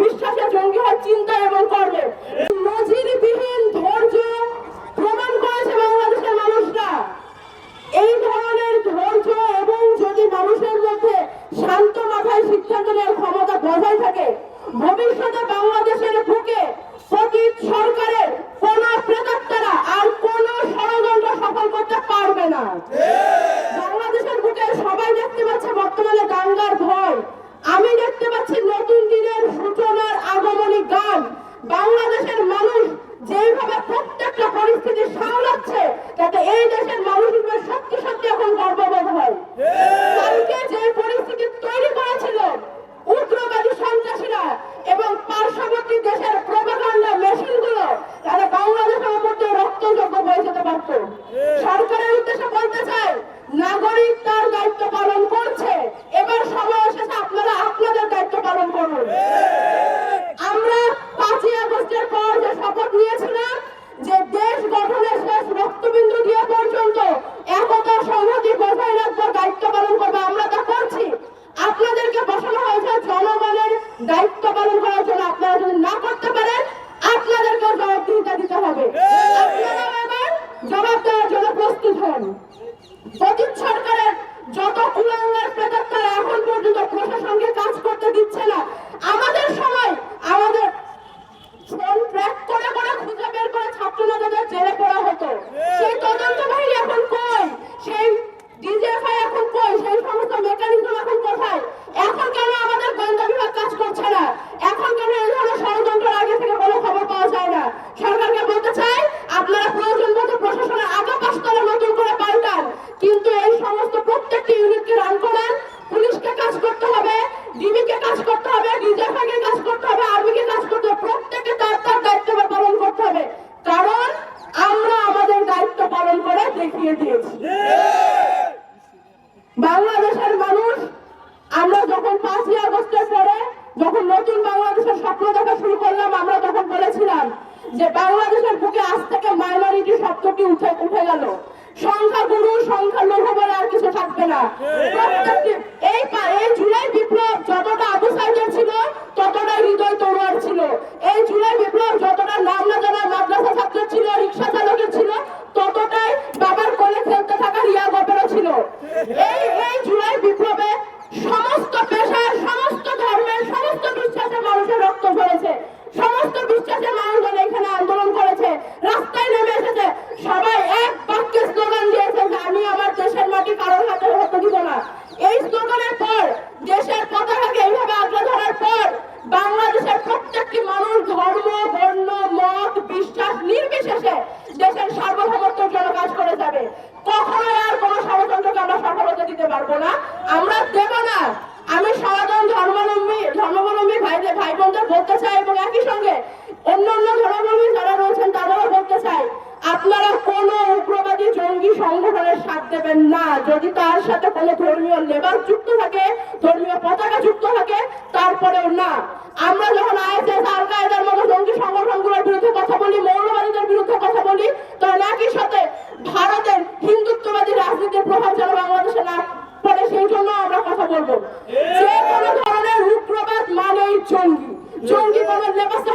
বিশ্বাসে জঙ্গি হওয়ার চিন্তা এবং কর্ম। নজিরবিহীন তাতে এই দেশের মানুষ সত্যি সত্যি এখন গর্ববোধ হয়। কালকে যে পরিস্থিতি তৈরি করেছিল উগ্রবাদী সন্ত্রাসীরা এবং পার্শ্ববর্তী দেশের প্রভাকাণ্ডা মেশিনগুলো তারা বাংলাদেশের মধ্যে রক্তযোগ্য হয়ে যেতে পারত। সরকারের উদ্দেশ্যে বলতে চাই নাগরিক তার দায়িত্ব পালন করছে এবার সময় এসেছে আপনারা আপনাদের দায়িত্ব পালন করুন আমরা পাঁচই আগস্টের পর যে শপথ নিয়েছিলাম যে দেশ গঠনের শেষ রক্তবিন্দু দিয়ে পর্যন্ত একতা সংহতি বজায় রাখবার দায়িত্ব পালন করব আমরা তা করছি আপনাদেরকে বসানো হয়েছে জনগণের দায়িত্ব পালন করার জন্য আপনারা যদি না করতে পারেন, আপনাদেরকে জবাবদিহিতা দিতে হবে। জবাব দেওয়ার জন্য প্রস্তুত হন। অতীত সরকারের যত কুলাঙ্গার, প্রেতাত্মার এখন পর্যন্ত প্রশাসনকে কাজ করতে দিচ্ছে না। আমাদের সব ফোন ট্র্যাক করে করে খুঁজে বের করে ছাত্র নেতাদের জেলে পড়া হতো সেই তদন্ত বাহিনী এখন কই সেই ডিজিএফআই এখন কই সেই সমস্ত মেকানিজম এখন কোথায় এখন কেন আমাদের গোয়েন্দা বিভাগ কাজ করছে না এখন কেন এই ধরনের ষড়যন্ত্রের আগে থেকে কোনো খবর পাওয়া যায় না সরকারকে বলতে চাই আপনারা প্রয়োজন মতো প্রশাসনের আগা পাঁচতলা নতুন করে পাল্টান কিন্তু এই সমস্ত প্রত্যেকটি ইউনিটকে রান করান পুলিশকে কাজ করতে হবে ডিবিকে কাজ করতে হবে ডিজিএফআইকে কাজ করতে হবে আর্মিকে কাজ করতে হবে প্রত্যেককে তার তার দায়িত্ব পালন করতে হবে কারণ আমরা আমাদের দায়িত্ব পালন দেখিয়ে দিয়েছি। বাংলাদেশের মানুষ আমরা যখন পাঁচই আগস্টের পরে যখন নতুন বাংলাদেশের স্বপ্ন দেখা শুরু করলাম আমরা তখন বলেছিলাম যে বাংলাদেশের বুকে আজ থেকে মাইনরিটি শব্দটি উঠে উঠে গেল। সংখ্যা গুরু সংখ্যা লঘু বলে আর কিছু থাকবে না। প্রত্যেকটি বাংলাদেশের প্রত্যেকটি মানুষ ধর্ম, বর্ণ, মত, বিশ্বাস নির্বিশেষে দেশের সার্বভৌমত্বের জন্য কাজ করে যাবে। কখনোই আর কোন ষড়যন্ত্রকে আমরা সফলতা দিতে পারব না। আমরা দেব না। আমি সনাতন ধর্মাবলম্বী ধর্মাবলম্বী ভাইদের ভাই বোনদের বলতে চাই এবং একই সঙ্গে অন্য অন্য ধর্মাবলম্বী যারা রয়েছেন তাদেরও বলতে চাই, আপনারা কোন উগ্রবাদী জঙ্গি সংগঠনের সাথ দেবেন না। যদি তার সাথে কোনো ধর্মীয় লেবার যুক্ত থাকে, ধর্মীয় পতাকা যুক্ত থাকে তারপরেও না। আমরা যখন আইএসএস আল কায়দার মতো জঙ্গি সংগঠনগুলোর বিরুদ্ধে কথা বলি, মৌলবাদীদের বিরুদ্ধে কথা বলি তখন একই সাথে ভারতের হিন্দুত্ববাদী রাজনীতির প্রভাব যেন বাংলাদেশে না পড়ে, সেই জন্য আমরা কথা বলব। যে কোনো ধরনের উগ্রবাদ মানেই জঙ্গি। জঙ্গি কোনো লেবাসে